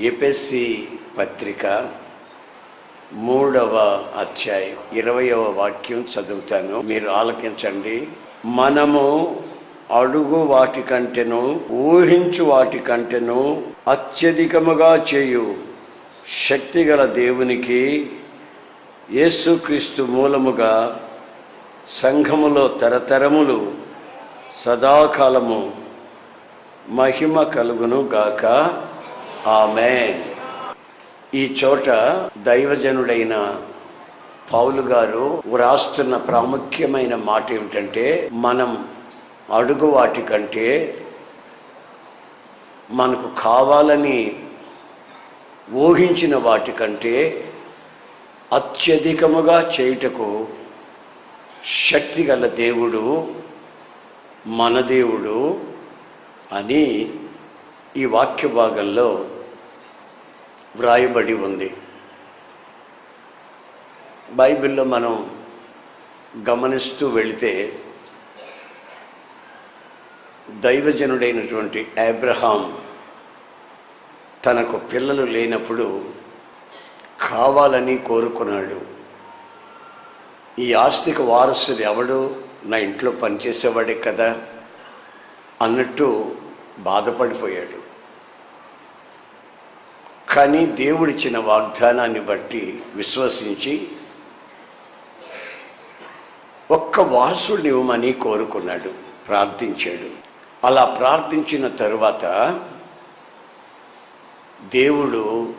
APS-C పత్రిక మూడవ అధ్యాయం ఇరవయవ వాక్యం చదువుతాను. మీరు ఆలకించండి. మనము అడుగు వాటికంటేను ఊహించు వాటికంటేను అత్యధికముగా చేయు శక్తిగల దేవునికి యేసుక్రీస్తు మూలముగా సంఘములో తరతరములు సదాకాలము మహిమ కలుగును గాక. ఆమె ఈ చోట దైవజనుడైన పౌలు గారు వ్రాస్తున్న ప్రాముఖ్యమైన మాట ఏమిటంటే మనం అడుగు వాటి కంటే మనకు కావాలని ఊహించిన వాటి కంటే అత్యధికముగా చేయుటకు శక్తి గల దేవుడు మన దేవుడు అని ఈ వాక్య భాగంలో వ్రాయబడి ఉంది. బైబిల్లో మనం గమనిస్తూ వెళితే దైవజనుడైనటువంటి అబ్రహాం తనకు పిల్లలు లేనప్పుడు కావాలని కోరుకున్నాడు. ఈ ఆస్తికి వారసుడు ఎవడు? నా ఇంట్లో పనిచేసేవాడే కదా అన్నట్టు బాధపడిపోయాడు. కానీ దేవుడిచ్చిన వాగ్దానాన్ని బట్టి విశ్వసించి ఒక్క వాసుడిని ఇవ్వమని కోరుకున్నాడు ప్రార్థించాడు. అలా ప్రార్థించిన తరువాత దేవుడు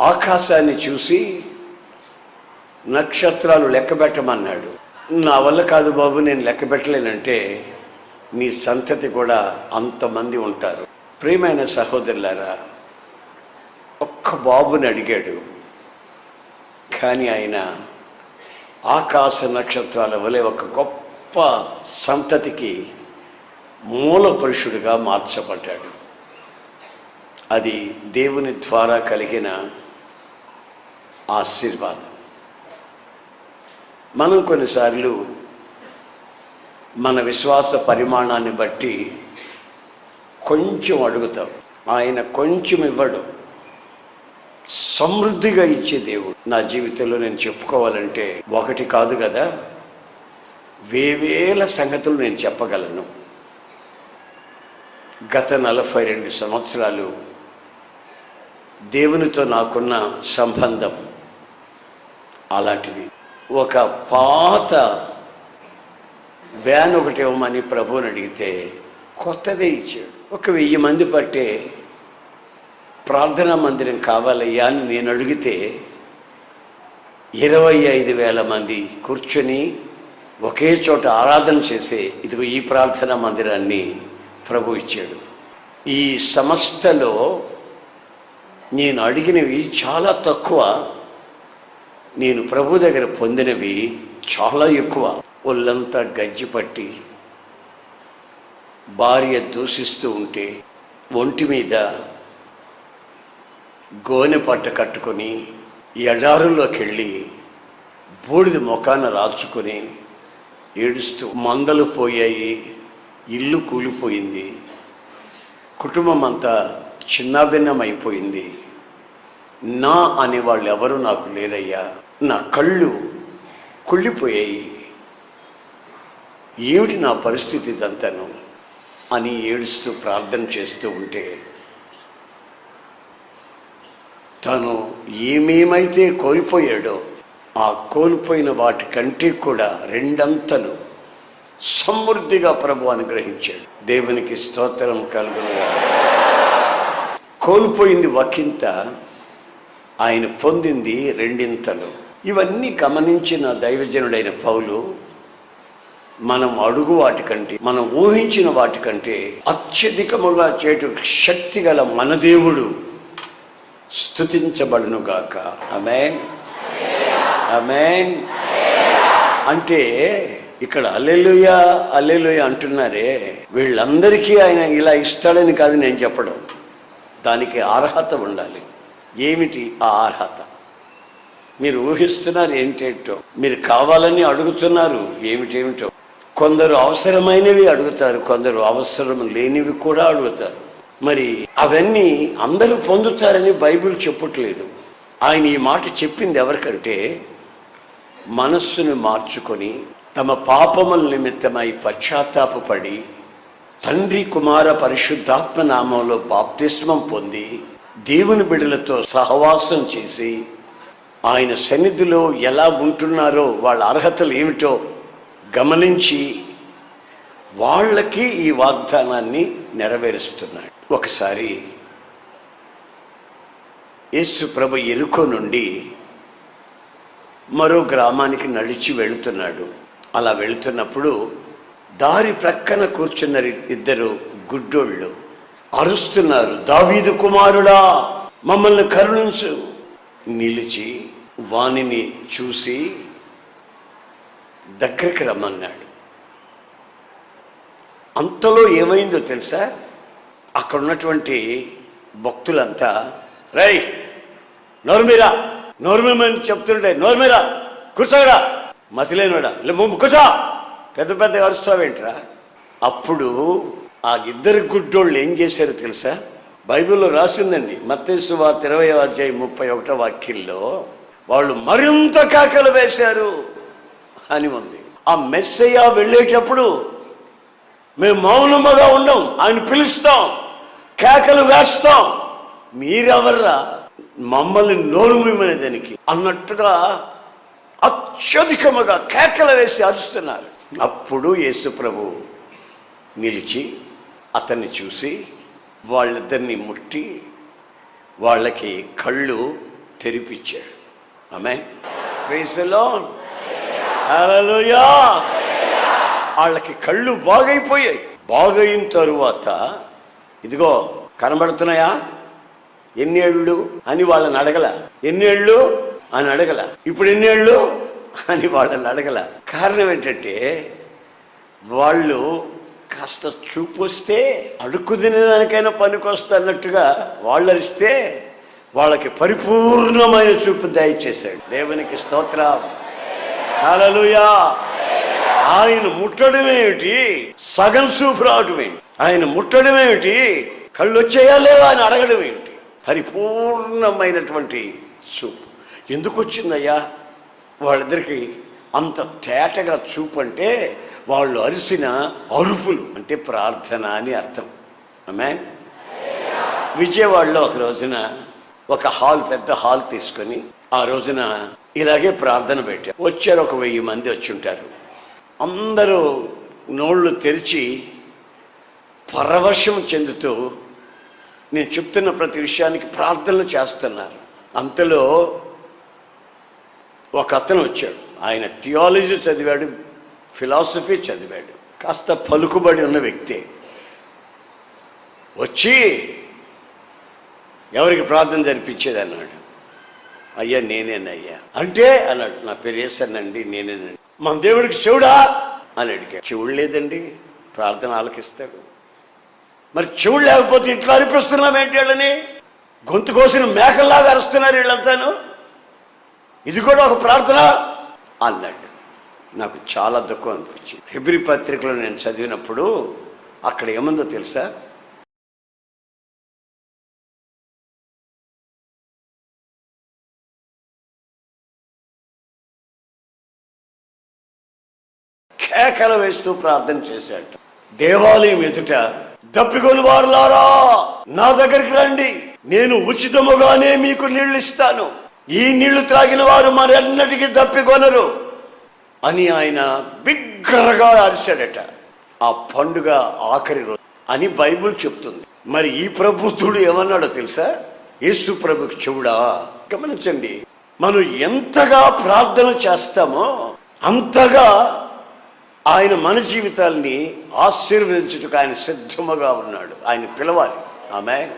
ఆకాశాన్ని చూసి నక్షత్రాలు లెక్కబెట్టమన్నాడు నా వల్ల కాదు బాబు నేను లెక్కబెట్టలేనంటే నీ సంతతి కూడా అంతమంది ఉంటారు. ప్రియమైన సహోదరులారా ఒక్క బాబుని అడిగాడు. కానీ ఆయన ఆకాశ నక్షత్రాల వలె ఒక గొప్ప సంతతికి మూల పురుషుడిగా మార్చబడ్డాడు. అది దేవుని ద్వారా కలిగిన ఆశీర్వాదం. మనం కొన్నిసార్లు మన విశ్వాస పరిమాణాన్ని బట్టి కొంచెం అడుగుతాం. ఆయన కొంచెం ఇవ్వడు. సమృద్ధిగా ఇచ్చే దేవుడు. నా జీవితంలో నేను చెప్పుకోవాలంటే ఒకటి కాదు కదా? వేవేల సంగతులు నేను చెప్పగలను. గత నలభై రెండు సంవత్సరాలు దేవునితో నాకున్న సంబంధం అలాంటిది. ఒక పాత వ్యాన్ ఒకటి ఇవ్వమని ప్రభువుని అడిగితే కొత్తదే ఇచ్చాడు. ఒక వెయ్యి మంది పట్టే ప్రార్థనా మందిరం కావాలయ్యా అని నేను అడిగితే ఇరవై ఐదు వేల మంది కూర్చొని ఒకే చోట ఆరాధన చేసే ఇదిగో ఈ ప్రార్థనా మందిరాన్ని ప్రభు ఇచ్చాడు. ఈ సంస్థలో నేను అడిగినవి చాలా తక్కువ నేను ప్రభు దగ్గర పొందినవి చాలా ఎక్కువ. ఒళ్ళంతా గజ్జిపట్టి భార్య దూషిస్తూ ఉంటే ఒంటి మీద గోనె పట్ట కట్టుకొని ఎడారుల్లోకి వెళ్ళి బూడిద ముఖాన రాచుకొని ఏడుస్తూ మందలు పోయాయి ఇల్లు కూలిపోయింది. కుటుంబం అంతా చిన్నాభిన్నం అయిపోయింది నా అనేవాళ్ళు ఎవరు నాకు లేరయ్యా. నా కళ్ళు కుళ్ళిపోయాయి. ఏమిటి నా పరిస్థితి దంతను అని ఏడుస్తూ ప్రార్థన చేస్తూ ఉంటే తను ఏమేమైతే కోల్పోయాడో ఆ కోల్పోయిన వాటికంటే కూడా రెండంతలు సమృద్ధిగా ప్రభు అనుగ్రహించాడు. దేవునికి స్తోత్రం కలుగును కోల్పోయింది ఒకంత ఆయన పొందింది రెండింతలు. ఇవన్నీ గమనించిన దైవజనుడైన పౌలు మనం అడుగు వాటికంటే మనం ఊహించిన వాటికంటే అత్యధికముగా చేటు శక్తి గల మన దేవుడు స్థుతించబడును గాక. అమెన్ అమెన్ అంటే ఇక్కడ అల్లెలుయ అల్లెలుయ అంటున్నారే. వీళ్ళందరికీ ఆయన ఇలా ఇస్తాడని కాదు నేను చెప్పడం. దానికి అర్హత ఉండాలి. ఏమిటి ఆ అర్హత? మీరు ఊహిస్తున్నారు ఏంటేంటో? మీరు కావాలని అడుగుతున్నారు. ఏమిటేమిటో? కొందరు అవసరమైనవి అడుగుతారు. కొందరు అవసరం లేనివి కూడా అడుగుతారు. మరి అవన్నీ అందరూ పొందుతారని బైబిల్ చెప్పట్లేదు. ఆయన ఈ మాట చెప్పింది ఎవరికంటే మనస్సును మార్చుకొని తమ పాపముల నిమిత్తమై పశ్చాత్తాపడి తండ్రి కుమార పరిశుద్ధాత్మ నామంలో బాప్తిస్మం పొంది దేవుని బిడలతో సహవాసం చేసి ఆయన సన్నిధిలో ఎలా ఉంటున్నారో వాళ్ళ అర్హతలు ఏమిటో గమనించి వాళ్ళకి ఈ వాగ్దానాన్ని నెరవేరుస్తున్నాడు. ఒకసారి యేసు ప్రభు ఎరుకో నుండి మరో గ్రామానికి నడిచి వెళుతున్నాడు. అలా వెళుతున్నప్పుడు దారి ప్రక్కన కూర్చున్న ఇద్దరు గుడ్డోళ్ళు అరుస్తున్నారు దావీదు కుమారుడా మమ్మల్ని కరుణించు. నిలిచి వానిని చూసి దగ్గరికి రమ్మన్నాడు. అంతలో ఏమైందో తెలుసా? అక్కడ ఉన్నటువంటి భక్తులంతా రై నోర్మీరా నోర్మీమని చెప్తుండే నోర్మీరా కూర్చోడా మతిలేనుడా లే కూర్చో. పెద్ద పెద్ద అరుస్తావేంట్రా? అప్పుడు ఆ ఇద్దరు గుడ్డోళ్ళు ఏం చేశారు తెలుసా? బైబిల్లో రాసిందండి మత్తేసు వార్త ఇరవై అధ్యాయం ముప్పై ఒకటో వాక్యంలో వాళ్ళు మరింత కాకలు వేశారు అని ఉంది. ఆ మెస్సయ్య వెళ్ళేటప్పుడు మేము మౌనముగా ఉన్నాం ఆయన పిలుస్తాం. కేకలు వేస్తాం. మీరెవర్రా? మమ్మల్ని నోరుమనే దానికి అన్నట్టుగా అత్యధికముగా కేకలు వేసి అరుస్తున్నారు. అప్పుడు యేసుప్రభు నిలిచి అతన్ని చూసి వాళ్ళిద్దరిని ముట్టి వాళ్ళకి కళ్ళు తెరిపించాడు. ఆమె ప్రేసలో వాళ్ళకి కళ్ళు బాగైపోయాయి. బాగైన తరువాత ఇదిగో కనబడుతున్నాయా? ఎన్నేళ్ళు అని వాళ్ళని అడగల. ఎన్నేళ్ళు అని అడగల. ఇప్పుడు ఎన్నేళ్ళు అని వాళ్ళని అడగల. కారణం ఏంటంటే వాళ్ళు కాస్త చూపు వస్తే అడుక్కు తినేదానికైనా పనికొస్తా అన్నట్టుగా వాళ్ళు అరిస్తే వాళ్ళకి పరిపూర్ణమైన చూపు దయచేశాడు. దేవునికి స్తోత్రం. హలలుయా ఆయన ముట్టడమేమిటి? సగం చూపు రావటం ఏంటి ఆయన ముట్టడం ఏమిటి? కళ్ళు వచ్చాయా లేవా అని అడగడం ఏమిటి? పరిపూర్ణమైనటువంటి చూపు. ఎందుకు వచ్చిందయ్యా వాళ్ళిద్దరికి అంత తేటగా చూపు అంటే వాళ్ళు అరిసిన అరుపులు అంటే ప్రార్థన అని అర్థం. ఆమె విజయవాడలో ఒక రోజున ఒక హాల్ పెద్ద హాల్ తీసుకొని ఆ రోజున ఇలాగే ప్రార్థన పెట్టారు. వచ్చారు ఒక వెయ్యి మంది వచ్చి ఉంటారు. అందరూ నోళ్ళు తెరిచి పరవశం చెందుతూ నేను చెప్తున్న ప్రతి విషయానికి ప్రార్థనలు చేస్తున్నారు. అంతలో ఒక అతను వచ్చాడు. ఆయన థియాలజీ చదివాడు ఫిలాసఫీ చదివాడు కాస్త పలుకుబడి ఉన్న వ్యక్తి. వచ్చి ఎవరికి ప్రార్థన జరిపించేది అన్నాడు. అయ్యా నేనేనయ్యా. అంటే అన్నాడు నా పేరు వేసానండి నేనేనండి. మన దేవుడికి చెవుడా? అని అడిగాడు. చెవుడు లేదండి ప్రార్థన ఆలకిస్తాడు. మరి చెవులు లేకపోతే ఇట్లా అరిపిస్తున్నాం ఏంటి వాళ్ళని? గొంతు కోసిన మేకల్లాగా అరుస్తున్నారు వీళ్ళంతాను? ఇది కూడా ఒక ప్రార్థన? అన్నాడు. నాకు చాలా దుఃఖం అనిపించింది. ఫిబ్రి పత్రికలో నేను చదివినప్పుడు అక్కడ ఏముందో తెలుసా? కేకలు వేస్తూ ప్రార్థన చేశాడు. దేవాలయం ఎదుట దప్పికొని వారులారా నా దగ్గరికి రండి. నేను ఉచితముగానే మీకు నీళ్ళు ఇస్తాను ఈ నీళ్ళు త్రాగిన వారు మరెన్నటికీ దప్పికొనరు అని ఆయన బిగ్గరగా అరిశాడట ఆ పండుగ ఆఖరి రోజు అని బైబుల్ చెప్తుంది. మరి ఈ ప్రభుత్వుడు ఏమన్నాడో తెలుసా? యేసు ప్రభుకి చెవుడా గమనించండి. మనం ఎంతగా ప్రార్థన చేస్తామో అంతగా ఆయన మన జీవితాల్ని ఆశీర్వదించుటకు ఆయన సిద్ధముగా ఉన్నాడు. ఆయన పిలవాలి. ఆమె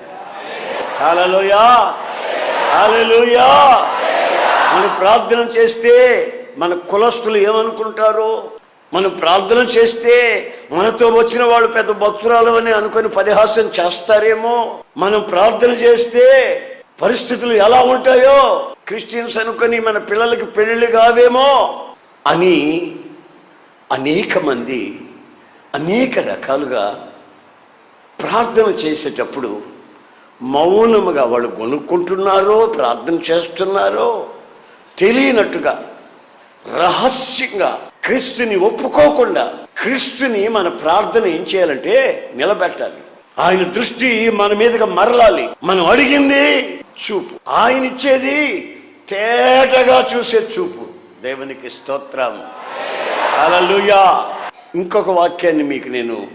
హల్లెలూయా. హల్లెలూయా. మనం ప్రార్థన చేస్తే మన కులస్తులు ఏమనుకుంటారు? మనం ప్రార్థన చేస్తే మనతో వచ్చిన వాళ్ళు పెద్ద భక్తురాలు అని అనుకొని పరిహాసం చేస్తారేమో? మనం ప్రార్థన చేస్తే పరిస్థితులు ఎలా ఉంటాయో? క్రిస్టియన్స్ అనుకొని మన పిల్లలకి పెళ్ళి కావేమో? అని అనేక మంది అనేక రకాలుగా ప్రార్థన చేసేటప్పుడు మౌనముగా వాళ్ళు కొనుక్కుంటున్నారో ప్రార్థన చేస్తున్నారో తెలియనట్టుగా రహస్యంగా క్రీస్తుని ఒప్పుకోకుండా క్రీస్తుని మన ప్రార్థన ఏం చేయాలంటే నిలబెట్టాలి. ఆయన దృష్టి మన మీదుగా మరలాలి. మనం అడిగింది చూపు. ఆయన ఇచ్చేది తేటగా చూసే చూపు. దేవునికి స్తోత్రం. అలలుయా ఇంకొక వాక్యాన్ని మీకు నేను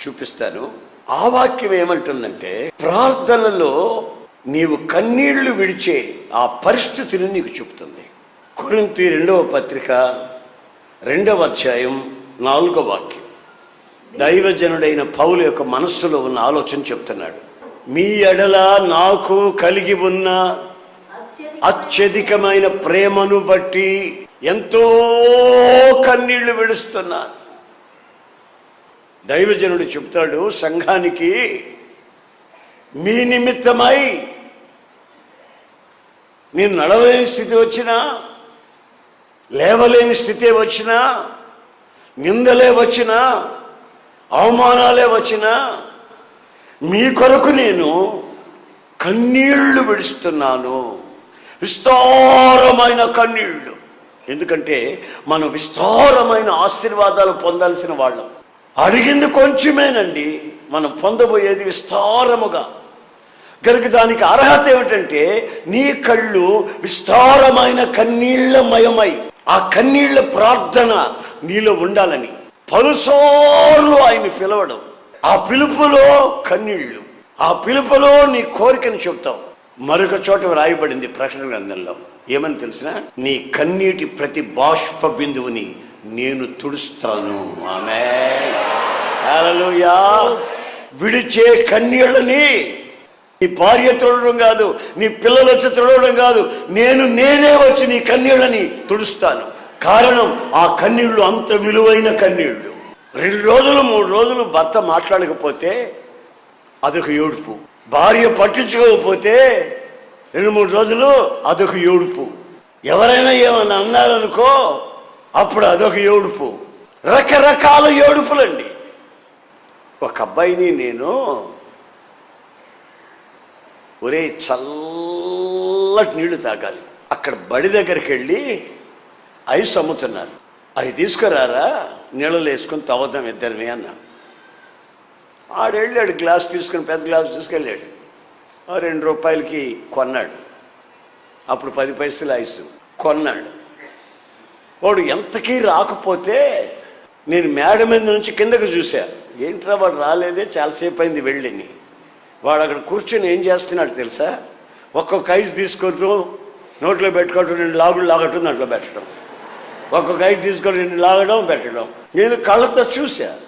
చూపిస్తాను. ఆ వాక్యం ఏమంటుందంటే ప్రార్థనలో నీవు కన్నీళ్ళు విడిచే ఆ పరిస్థితిని నీకు చూపుతుంది కొరింతి రెండవ పత్రిక రెండవ అధ్యాయం నాలుగవ వాక్యం. దైవజనుడైన పౌలు యొక్క మనస్సులో ఉన్న ఆలోచన చెప్తున్నాడు. మీ ఎడల నాకు కలిగి ఉన్న అత్యధికమైన ప్రేమను బట్టి ఎంతో కన్నీళ్ళు విడుస్తున్నాను దైవజనుడు చెప్తాడు సంఘానికి మీ నిమిత్తమై నేను నడవలేని స్థితి వచ్చినా లేవలేని స్థితి వచ్చినా నిందలే వచ్చినా అవమానాలే వచ్చినా మీ కొరకు నేను కన్నీళ్ళు విడుస్తున్నాను. విస్తారమైన కన్నీళ్ళు. ఎందుకంటే మనం విస్తారమైన ఆశీర్వాదాలు పొందాల్సిన వాళ్ళం. అడిగింది కొంచెమేనండి మనం పొందబోయేది విస్తారముగా. కనుక దానికి అర్హత ఏమిటంటే నీ కళ్ళు విస్తారమైన కన్నీళ్ళమయమై ఆ కన్నీళ్ళ ప్రార్థన నీలో ఉండాలని. పలుసార్లు ఆయన్ని పిలవడం. ఆ పిలుపులో కన్నీళ్ళు. ఆ పిలుపులో నీ కోరికను చెప్తావు మరొక చోట రాయబడింది ప్రకటన గ్రంథంలో. ఏమని తెలిసిన? నీ కన్నీటి ప్రతి బాష్ప బిందువుని నేను తుడుస్తాను. ఆమె విడిచే కన్నీళ్ళని నీ భార్య తుడవడం కాదు నీ పిల్లలు వచ్చి తుడవడం కాదు నేను నేనే వచ్చి నీ కన్నీళ్ళని తుడుస్తాను. కారణం ఆ కన్నీళ్ళు అంత విలువైన కన్నీళ్ళు రెండు రోజులు మూడు రోజులు భర్త మాట్లాడకపోతే అదొక ఏడుపు. భార్య పట్టించుకోకపోతే రెండు మూడు రోజులు అదొక ఏడుపు. ఎవరైనా ఏమన్నా అన్నారనుకో అప్పుడు అదొక ఏడుపు. రకరకాల ఏడుపులండి. ఒక అబ్బాయిని నేను ఒరే చల్లటి నీళ్ళు తాగాలి. అక్కడ బడి దగ్గరికి వెళ్ళి ఐస్ అమ్ముతున్నారు. అవి తీసుకురారా? నీళ్ళలో వేసుకొని తాగుదాం ఇద్దరిని అన్నా ఆడు వెళ్ళాడు గ్లాస్ తీసుకుని పెద్ద గ్లాస్ తీసుకెళ్ళాడు. రెండు రూపాయలకి కొన్నాడు. అప్పుడు పది పైసలు ఐసు కొన్నాడు. వాడు ఎంతకీ రాకపోతే నేను మేడ మీద నుంచి కిందకు చూశా. ఏంట్రా వాడు రాలేదే? చాలాసేపు అయింది వెళ్ళిని. వాడు అక్కడ కూర్చొని ఏం చేస్తున్నాడు తెలుసా? ఒక్కొక్క ఐస్ తీసుకుంటూ నోట్లో పెట్టుకోవటం రెండు లాగులు లాగటం దాంట్లో పెట్టడం. ఒక్కొక్క ఐదు తీసుకొని రెండు లాగడం పెట్టడం. నేను కళ్ళతో చూశా.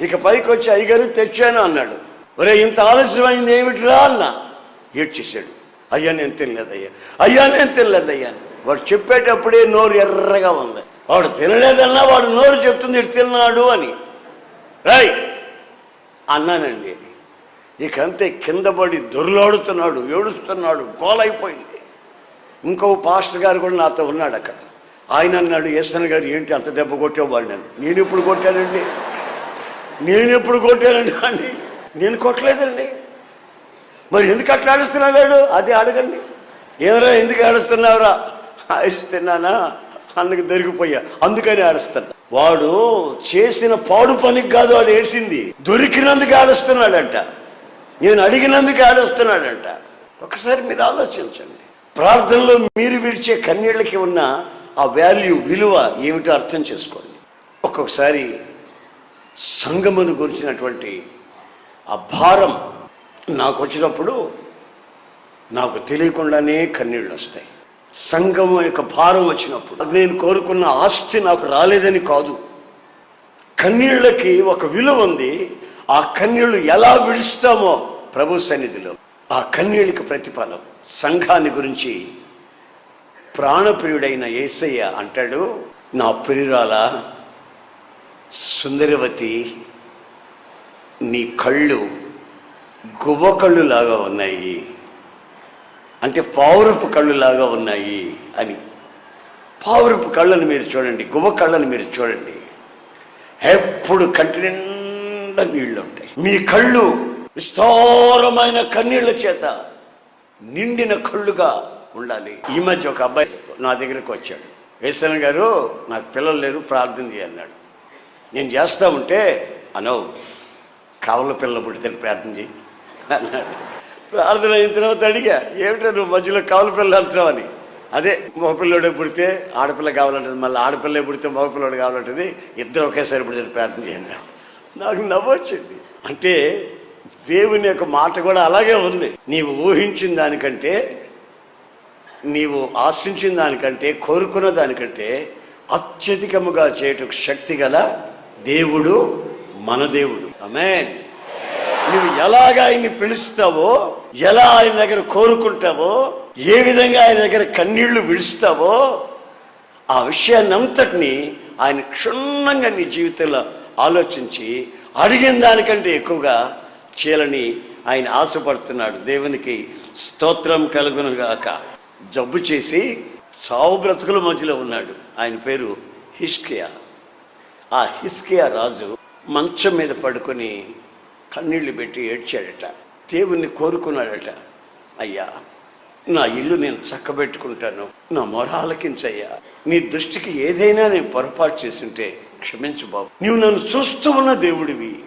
ఇక పైకి వచ్చి అయ్యగారు తెచ్చాను అన్నాడు. ఒరే ఇంత ఆలస్యమైంది ఏమిటిరా అన్న? ఏడ్చేశాడు. అయ్యా నేను తినలేదయ్యా. అయ్యా నేను తినలేదయ్యా వాడు చెప్పేటప్పుడే నోరు ఎర్రగా ఉంది. వాడు తినలేదన్నా వాడు నోరు చెప్తుంది ఇటు తిన్నాడు అని. రాయ్ అన్నానండి. ఇక అంతే కింద పడి దొర్లాడుతున్నాడు ఏడుస్తున్నాడు గోలైపోయింది. ఇంకో పాస్టర్ గారు కూడా నాతో ఉన్నాడు అక్కడ. ఆయన అన్నాడు ఎస్ఎన్ గారు ఏంటి అంత దెబ్బ కొట్టేవాడు నేను నేను ఇప్పుడు కొట్టానండి? నేను ఎప్పుడు కొట్టానండి అని నేను కొట్టలేదండి. మరి ఎందుకు అట్లా ఆడుస్తున్నాడు అది అడగండి. ఏమరా ఎందుకు ఆడుస్తున్నావురా? తిన్నానా? అన్నకి దొరికిపోయా. అందుకని ఆడుస్తాను వాడు చేసిన పాడు పనికి కాదు వాడు ఏడ్చింది. దొరికినందుకు ఆడుస్తున్నాడంట. నేను అడిగినందుకు ఆడుస్తున్నాడంట. ఒకసారి మీరు ఆలోచించండి. ప్రార్థనలో మీరు విడిచే కన్నీళ్ళకి ఉన్న ఆ వాల్యూ విలువ ఏమిటో అర్థం చేసుకోండి. ఒక్కొక్కసారి సంగమును గురించినటువంటి ఆ భారం నాకు వచ్చినప్పుడు నాకు తెలియకుండానే కన్నీళ్ళు వస్తాయి సంఘం యొక్క భారం వచ్చినప్పుడు నేను కోరుకున్న ఆస్తి నాకు రాలేదని కాదు. కన్నీళ్ళకి ఒక విలువ ఉంది. ఆ కన్నీళ్ళు ఎలా విడుస్తామో ప్రభు సన్నిధిలో. ఆ కన్నీళ్ళకి ప్రతిఫలం. సంఘాన్ని గురించి ప్రాణప్రియుడైన యేసయ్య అంటాడు నా ప్రియురాల సుందరవతి నీ కళ్ళు గువ్వ కళ్ళులాగా ఉన్నాయి. అంటే పావురపు కళ్ళులాగా ఉన్నాయి అని. పావురపు కళ్ళను మీరు చూడండి గువ్వ కళ్ళను మీరు చూడండి. ఎప్పుడు కంటి నిండా నీళ్ళు ఉంటాయి మీ కళ్ళు విస్తారమైన కన్నీళ్ళ చేత నిండిన కళ్ళుగా ఉండాలి. ఈ మధ్య ఒక అబ్బాయి నా దగ్గరకు వచ్చాడు. వేసన గారు నాకు పిల్లలు లేరు ప్రార్థన చేయన్నాడు నేను చేస్తా ఉంటే అనవు. కవల పిల్ల పుడితే ప్రార్థన చేయి అన్నాడు. ప్రార్థన అయిన తర్వాత అడిగా ఏమిటో నువ్వు మధ్యలో కావల పిల్లలు అంటున్నావని? అదే మగపిల్లడు పుడితే ఆడపిల్ల కావాలంటది మళ్ళీ ఆడపిల్ల పుడితే మగపిల్లడు కావాలంటుంది ఇద్దరు ఒకేసారి పుడితే ప్రార్థన చేయండి నాకు నవ్వొచ్చింది. అంటే దేవుని యొక్క మాట కూడా అలాగే ఉంది. నీవు ఊహించిన దానికంటే నీవు ఆశించిన దానికంటే కోరుకున్న దానికంటే అత్యధికముగా చేయటకు శక్తి గల దేవుడు మన దేవుడు. అమేన్ నువ్వు ఎలాగ ఆయన్ని పిలుస్తావో ఎలా ఆయన దగ్గర కోరుకుంటావో ఏ విధంగా ఆయన దగ్గర కన్నీళ్ళు విడుస్తావో ఆ విషయాన్ని అంతటిని ఆయన క్షుణ్ణంగా నీ జీవితంలో ఆలోచించి అడిగిన దానికంటే ఎక్కువగా చేయాలని ఆయన ఆశపడుతున్నాడు. దేవునికి స్తోత్రం కలుగునుగాక జబ్బు చేసి సావు బ్రతుకుల మధ్యలో ఉన్నాడు. ఆయన పేరు హిస్కియా ఆ హిస్కియా రాజు మంచం మీద పడుకొని కన్నీళ్ళు పెట్టి ఏడ్చాడట. దేవుణ్ణి కోరుకున్నాడట. అయ్యా నా ఇల్లు నేను చక్కబెట్టుకుంటాను. నా మొరాలకించయ్యా నీ దృష్టికి ఏదైనా నేను పొరపాటు చేసుంటే క్షమించు బాబు. నీవు నన్ను చూస్తూ ఉన్న దేవుడివి.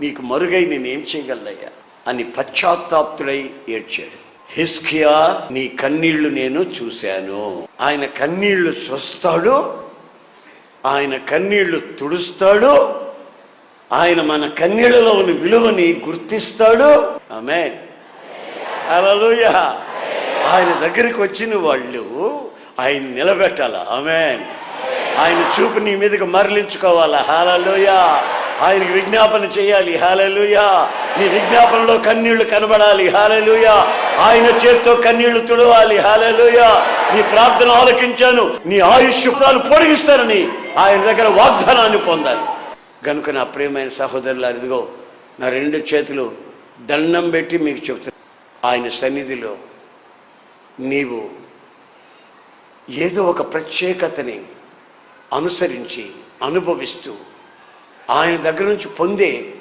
నీకు మరుగై నేనేం చేయగలయ్యా అని పశ్చాత్తాప్తుడై ఏడ్చాడు. హిస్కియా నీ కన్నీళ్ళు నేను చూశాను. ఆయన కన్నీళ్ళు చూస్తాడు. ఆయన కన్నీళ్ళు తుడుస్తాడు. ఆయన మన కన్నీళ్ళలో ఉన్న విలువని గుర్తిస్తాడు. ఆమె అలలుయ ఆయన దగ్గరికి వచ్చిన వాళ్ళు ఆయన నిలబెట్టాల? ఆమె ఆయన చూపు నీ మీదకి మరలించుకోవాలా? హాలలోయ ఆయనకి విజ్ఞాపన చేయాలి. హాలలుయ నీ విజ్ఞాపనలో కన్నీళ్ళు కనబడాలి. హాలలుయ ఆయన చేత్తో కన్నీళ్ళు తుడవాలి. హాలలుయ నీ ప్రార్థన ఆలకించాను. నీ ఆయుష్ పొడిగిస్తానని ఆయన దగ్గర వాగ్దానాన్ని పొందాలి. గనుక నా ప్రియమైన సహోదరుల ఇదిగో నా రెండు చేతులు దండం పెట్టి మీకు చెప్తున్నా. ఆయన సన్నిధిలో నీవు ఏదో ఒక ప్రత్యేకతని అనుసరించి అనుభవిస్తూ ఆయన దగ్గర నుంచి పొందే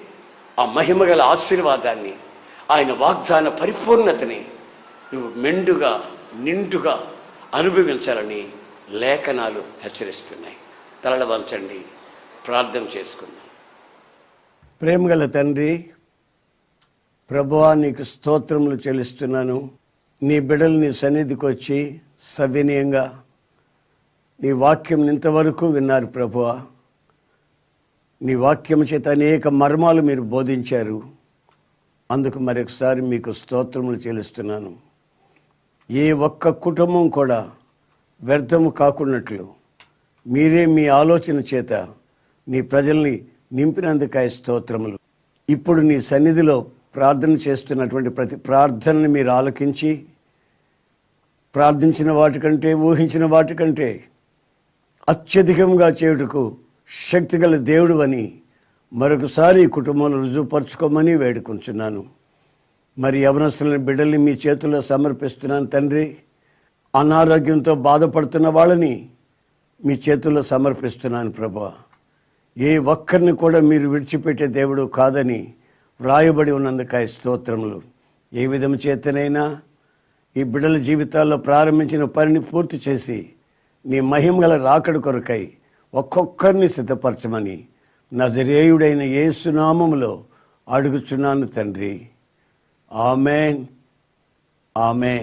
ఆ మహిమగల ఆశీర్వాదాన్ని ఆయన వాగ్దాన పరిపూర్ణతని నువ్వు మెండుగా నిండుగా అనుభవించాలని లేఖనాలు హెచ్చరిస్తున్నాయి. తలడవంచండి ప్రార్థన చేసుకుందాం. ప్రేమగల తండ్రి ప్రభువా నీకు స్తోత్రములు చెల్లిస్తున్నాను. నీ బిడ్డలు నీ సన్నిధికి వచ్చి సవినయంగా నీ వాక్యం ఇంతవరకు విన్నారు ప్రభువా. నీ వాక్యం చేత అనేక మర్మాలు మీరు బోధించారు. అందుకు మరొకసారి మీకు స్తోత్రములు చెల్లిస్తున్నాను. ఏ ఒక్క కుటుంబం కూడా వ్యర్థము కాకున్నట్లు మీరే మీ ఆలోచన చేత నీ ప్రజల్ని నింపినందుకాయ స్తోత్రములు. ఇప్పుడు నీ సన్నిధిలో ప్రార్థన చేస్తున్నటువంటి ప్రతి ప్రార్థనని మీరు ఆలకించి ప్రార్థించిన వాటికంటే ఊహించిన వాటికంటే అత్యధికంగా చేయుటకు శక్తిగల దేవుడు అని మరొకసారి ఈ కుటుంబంలో రుజువుపరచుకోమని వేడుకుంటున్నాను మరి యవనస్తులని బిడ్డల్ని మీ చేతుల్లో సమర్పిస్తున్నాను తండ్రి. అనారోగ్యంతో బాధపడుతున్న వాళ్ళని మీ చేతుల్లో సమర్పిస్తున్నాను ప్రభా. ఏ ఒక్కరిని కూడా మీరు విడిచిపెట్టే దేవుడు కాదని వ్రాయబడి ఉన్నందుకాయ స్తోత్రములు. ఏ విధము చేతనైనా ఈ బిడ్డల జీవితాల్లో ప్రారంభించిన పనిని పూర్తి చేసి నీ మహిమగల రాకడు కొరకై ఒక్కొక్కరిని సిద్ధపరచమని నజరేయుడైన సునామములో అడుగుచున్నాను తండ్రి. ఆమెన్. ఆమె